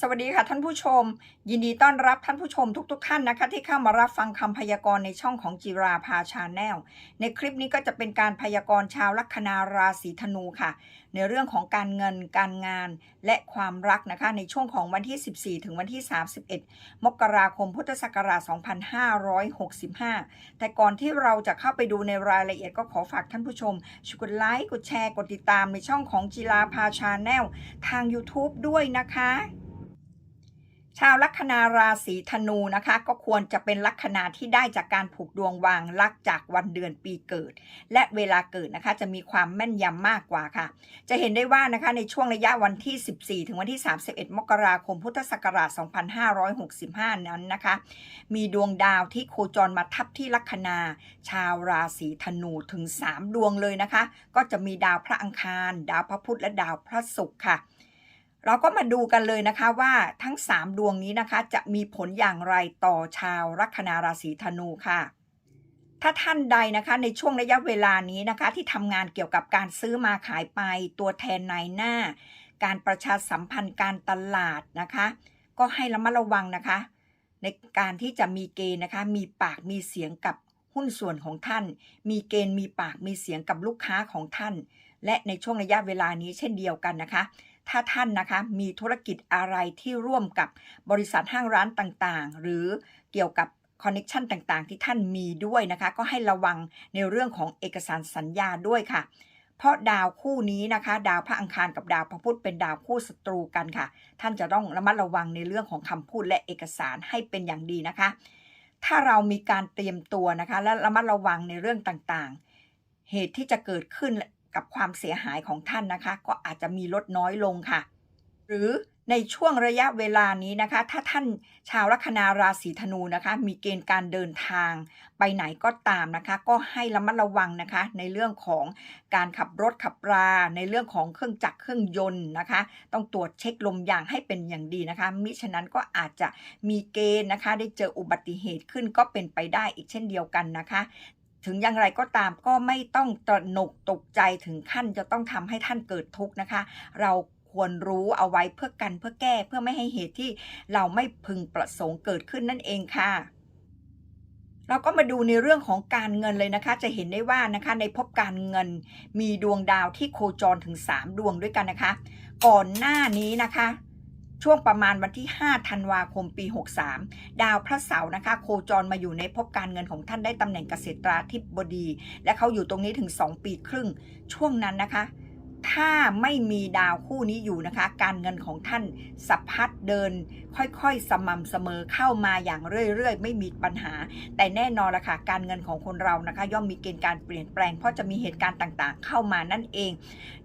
สวัสดีค่ะท่านผู้ชม ยินดีต้อนรับท่านผู้ชมทุกๆทท่านนะคะ ที่เข้ามารับฟังคำพยากรณ์ในช่องของจิราภาชาแนลในคลิปนี้ก็จะเป็นการพยากรณ์ชาวลัคนาราศีธนูค่ะ ในเรื่องของการเงินการงานและความรักนะคะ ในช่วงของวันที่ 14 ถึงวันที่ 31 มกราคมพุทธศักราช 2565 แต่ก่อนที่เราจะเข้าไปดูในรายละเอียดก็ขอฝากท่านผู้ชมช่วยกดไลค์กดแชร์กดติดตามในช่องของจิราภาชาแนลทาง YouTube ด้วยนะคะ ชาวลัคนาราศีธนูนะคะ ก็ควรจะเป็นลัคนาที่ได้จากการผูกดวงวางลักจากวันเดือนปีเกิด และเวลาเกิดนะคะจะมีความแม่นยำมากกว่าค่ะ จะเห็นได้ว่านะคะในช่วงระยะวันที่ 14 ถึงวันที่ 31 มกราคมพุทธศักราช 2565 นั้นนะคะ มีดวงดาวที่โคจรมาทับที่ลัคนา ชาวราศีธนูถึง 3 ดวงเลยนะคะ ก็จะมีดาวพระอังคาร ดาวพระพุธและดาวพระศุกร์ค่ะ เราก็มาดูกันเลยนะคะว่าทั้ง 3 ดวงนี้นะคะ จะมีผลอย่างไรต่อชาวลัคนาราศีธนูค่ะ ถ้าท่านใดนะคะในช่วงระยะเวลานี้นะคะ ที่ทำงานเกี่ยวกับการซื้อมาขายไป ตัวแทนนายหน้า การประชาสัมพันธ์การตลาดนะคะ ก็ให้ระมัดระวังนะคะ ในการที่จะมีเกณฑ์นะคะ มีปากมีเสียงกับหุ้นส่วนของท่าน มีเกณฑ์มีปากมีเสียงกับลูกค้าของท่าน และในช่วงระยะเวลานี้เช่นเดียวกันนะคะ ถ้าท่านนะคะมีธุรกิจอะไรที่ร่วมกับบริษัทห้างร้านต่างๆ หรือเกี่ยวกับคอนเน็ชันต่างๆ ที่ท่านมีด้วยนะคะ ก็ให้ระวังในเรื่องของเอกสารสัญญาด้วยค่ะ เพราะดาวคู่นี้นะคะ ดาวพระอังคารกับดาวพระพุธเป็นดาวคู่ศัตรูกันค่ะ ท่านจะต้องระมัดระวังในเรื่องของคำพูดและเอกสารให้เป็นอย่างดีนะคะ ถ้าเรามีการเตรียมตัวนะคะ และระมัดระวังในเรื่องต่างๆ เหตุที่จะเกิดขึ้น กับความเสียหายของท่านนะคะ ก็อาจจะมีลดน้อยลงค่ะ หรือในช่วงระยะเวลานี้นะคะ ถ้าท่านชาวลัคนาราศีธนูนะคะ มีเกณฑ์การเดินทาง ไปไหนก็ตามนะคะ ก็ให้ระมัดระวังนะคะ ในเรื่องของการขับรถขับรา ในเรื่องของเครื่องจักรเครื่องยนต์นะคะ ต้องตรวจเช็คลมยางให้เป็นอย่างดีนะคะ มิฉะนั้นก็อาจจะมีเกณฑ์นะคะ ได้เจออุบัติเหตุขึ้นก็เป็นไปได้อีกเช่นเดียวกันนะคะ ถึงอย่างไรก็ตามก็ไม่ต้องตระหนกตกใจถึงขั้นจะต้องทำให้ท่านเกิดทุกข์นะคะ เราควรรู้เอาไว้เพื่อกันเพื่อแก้เพื่อไม่ให้เหตุที่เราไม่พึงประสงค์เกิดขึ้นนั่นเองค่ะ เราก็มาดูในเรื่องของการเงินเลยนะคะ จะเห็นได้ว่านะคะในภพการเงินมีดวงดาวที่โคจรถึง 3 ดวงด้วยกันนะคะ ก่อนหน้านี้นะคะ ช่วงประมาณวันที่ 5 ธันวาคมปี 63 ดาวพระเสาร์นะคะ โคจรมาอยู่ในภพการเงินของท่านได้ตำแหน่งเกษตราธิบดี และเขาอยู่ตรงนี้ถึง 2 ปีครึ่ง ช่วงนั้นนะคะ ถ้าไม่มีดาวคู่นี้อยู่นะคะ การเงินของท่านสัพพัดเดิน ค่อยๆ สม่ำเสมอเข้ามาอย่างเรื่อยๆ ไม่มีปัญหา แต่แน่นอนละค่ะการเงินของคนเรานะคะ ย่อมมีเกณฑ์การเปลี่ยนแปลง เพราะจะมีเหตุการณ์ต่างๆ เข้ามานั่นเอง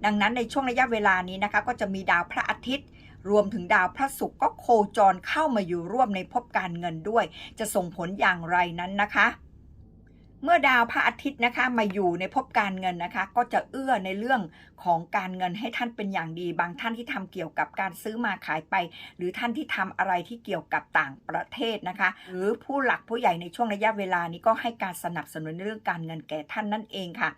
ดังนั้นในช่วงระยะเวลานี้นะคะ ก็จะมีดาวพระอาทิตย์ รวมถึงดาวพระศุกร์ก็โคจรเข้ามาอยู่ร่วมในภพการเงินด้วย จะส่งผลอย่างไรนั้นนะคะ เมื่อดาวพระอาทิตย์นะคะมาอยู่ในภพการเงินนะคะ ก็จะเอื้อในเรื่องของการเงินให้ท่านเป็นอย่างดี บางท่านที่ทำเกี่ยวกับการซื้อมาขายไป หรือท่านที่ทำอะไรที่เกี่ยวกับต่างประเทศนะคะ หรือผู้หลักผู้ใหญ่ในช่วงระยะเวลานี้ก็ให้การสนับสนุนในเรื่องการเงินแก่ท่านนั่นเองค่ะ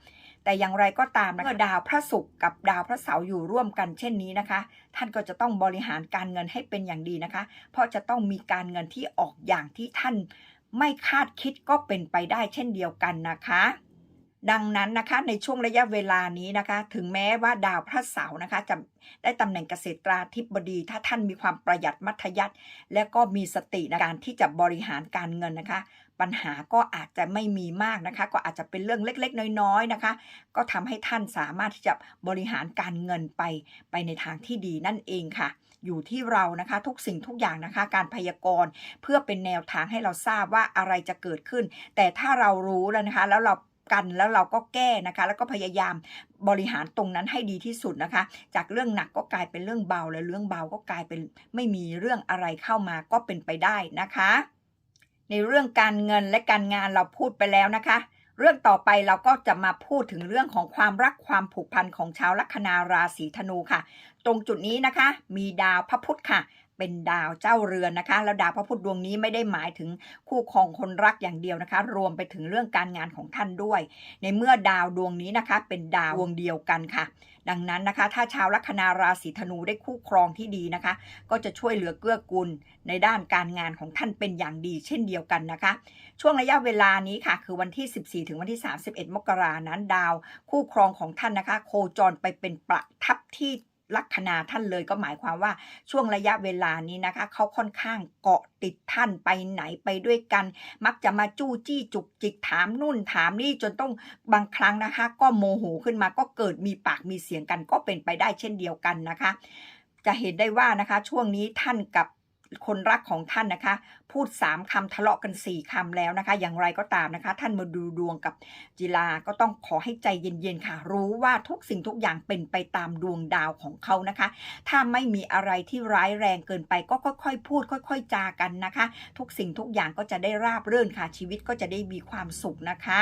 แต่อย่างไรก็ตามนะเมื่อดาวพระศุกร์กับดาวพระเสาร์อยู่ร่วมกันเช่นนี้นะคะ ท่านก็จะต้องบริหารการเงินให้เป็นอย่างดีนะคะ เพราะจะต้องมีการเงินที่ออกอย่างที่ท่านไม่คาดคิดก็เป็นไปได้เช่นเดียวกันนะคะ ดังนั้นนะคะในช่วงระยะเวลานี้นะคะ ถึงแม้ว่าดาวพระเสาร์นะคะจะได้ตำแหน่งเกษตราธิบดี ถ้าท่านมีความประหยัดมัธยัติและก็มีสติในการที่จะบริหารการเงินนะคะ ปัญหาก็อาจจะไม่มีมากนะคะ ก็อาจจะเป็นเรื่องเล็กๆ น้อยๆนะคะ ก็ทำให้ท่านสามารถที่จะบริหารการเงินไปไปในทางที่ดีนั่นเองค่ะอยู่ที่เรานะคะทุกสิ่งทุกอย่างนะคะ การพยากรณ์เพื่อเป็นแนวทางให้เราทราบว่าอะไรจะเกิดขึ้น แต่ถ้าเรารู้แล้วนะคะ แล้วเรา กันแล้วเราก็แก้นะคะ แล้วก็พยายามบริหารตรงนั้นให้ดีที่สุดนะคะ จากเรื่องหนักก็กลายเป็นเรื่องเบาและเรื่องเบาก็กลายเป็นไม่มีเรื่องอะไรเข้ามาก็เป็นไปได้นะคะ ในเรื่องการเงินและการงานเราพูดไปแล้วนะคะเรื่องต่อไปเราก็จะมาพูดถึงเรื่องของความรักความผูกพันของชาวลัคนาราศีธนูค่ะ ตรงจุดนี้นะคะ มีดาวพระพุธค่ะ เป็นดาวเจ้าเรือนนะคะ แล้วดาวพระพุธดวงนี้ไม่ได้หมายถึงคู่ครองคนรักอย่างเดียวนะคะ รวมไปถึงเรื่องการงานของท่านด้วย ในเมื่อดาวดวงนี้นะคะ เป็นดาวดวงเดียวกันค่ะ ดังนั้นนะคะ ถ้าชาวลัคนาราศีธนูได้คู่ครองที่ดีนะคะ ก็จะช่วยเหลือเกื้อกูลในด้านการงานของท่านเป็นอย่างดี เช่นเดียวกันนะคะ ช่วงระยะเวลานี้ค่ะ คือวันที่ 14 ถึงวันที่ 31 มกรานั้น ดาวคู่ครองของท่านนะคะ โคจรไปเป็นประทับที่ ลัคนาท่านเลยก็หมายความว่าช่วงระยะเวลานี้นะคะเขาค่อนข้างเกาะติดท่านไปไหนไปด้วยกัน มักจะมาจู้จี้จุกจิกถามนู่นถามนี่จนต้องบางครั้งนะคะ ก็โมโหขึ้นมาก็เกิดมีปากมีเสียงกันก็เป็นไปได้เช่นเดียวกันนะคะ จะเห็นได้ว่านะคะช่วงนี้ท่านกับ คนรักของท่านนะคะ พูด3คำทะเลาะกัน4คำแล้วนะคะ อย่างไรก็ตามนะคะ ท่านมาดูดวงกับจิลาก็ต้องขอให้ใจเย็นๆค่ะ รู้ว่าทุกสิ่งทุกอย่างเป็นไปตามดวงดาวของเขานะคะ ถ้าไม่มีอะไรที่ร้ายแรงเกินไปก็ค่อยๆพูด ค่อยๆจากันนะคะ ทุกสิ่งทุกอย่างก็จะได้ราบรื่นค่ะชีวิตก็จะได้มีความสุขนะคะ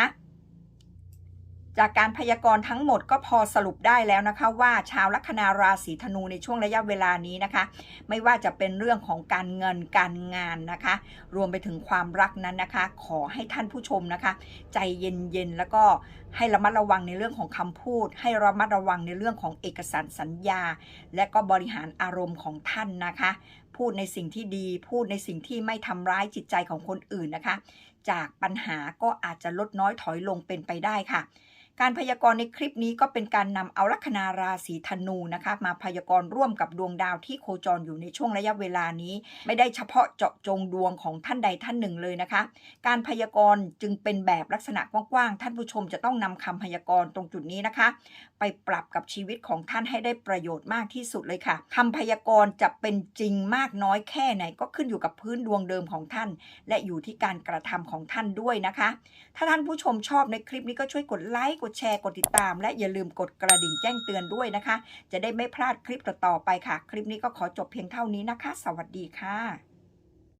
จากการพยากรณ์ทั้งหมดก็พอสรุปได้แล้วนะคะ ว่าชาวลัคนาราศีธนูในช่วงระยะเวลานี้นะคะ ไม่ว่าจะเป็นเรื่องของการเงินการงานนะคะ รวมไปถึงความรักนั้นนะคะ ขอให้ท่านผู้ชมนะคะ ใจเย็นๆแล้วก็ให้ระมัดระวังในเรื่องของคำพูด ให้ระมัดระวังในเรื่องของเอกสารสัญญา และก็บริหารอารมณ์ของท่านนะคะ พูดในสิ่งที่ดี พูดในสิ่งที่ไม่ทำร้ายจิตใจของคนอื่นนะคะ จากปัญหาก็อาจจะลดน้อยถอยลงเป็นไปได้ค่ะ การพยากรณ์ในคลิปนี้ก็เป็นการนำเอาลัคนาราศีธนูนะคะ มาพยากรณ์ร่วมกับดวงดาวที่โคจรอยู่ในช่วงระยะเวลานี้ ไม่ได้เฉพาะเจาะจงดวงของท่านใดท่านหนึ่งเลยนะคะ การพยากรณ์จึงเป็นแบบลักษณะกว้างๆ ท่านผู้ชมจะต้องนำคำพยากรณ์ตรงจุดนี้นะคะ ไปปรับกับชีวิตของท่านให้ได้ประโยชน์มากที่สุดเลยค่ะคำพยากรณ์จะเป็นจริงมากน้อยแค่ไหน ก็ขึ้นอยู่กับพื้นดวงเดิมของท่าน และอยู่ที่การกระทำของท่านด้วยนะคะ ถ้าท่านผู้ชมชอบในคลิปนี้ก็ช่วยกดไลค์กดดแชร์กดติดตาม และอย่าลืมกดกระดิ่งแจ้งเตือนด้วยนะคะ จะได้ไม่พลาดคลิปต่อๆไปค่ะ คลิปนี้ก็ขอจบเพียงเท่านี้นะคะ สวัสดีค่ะ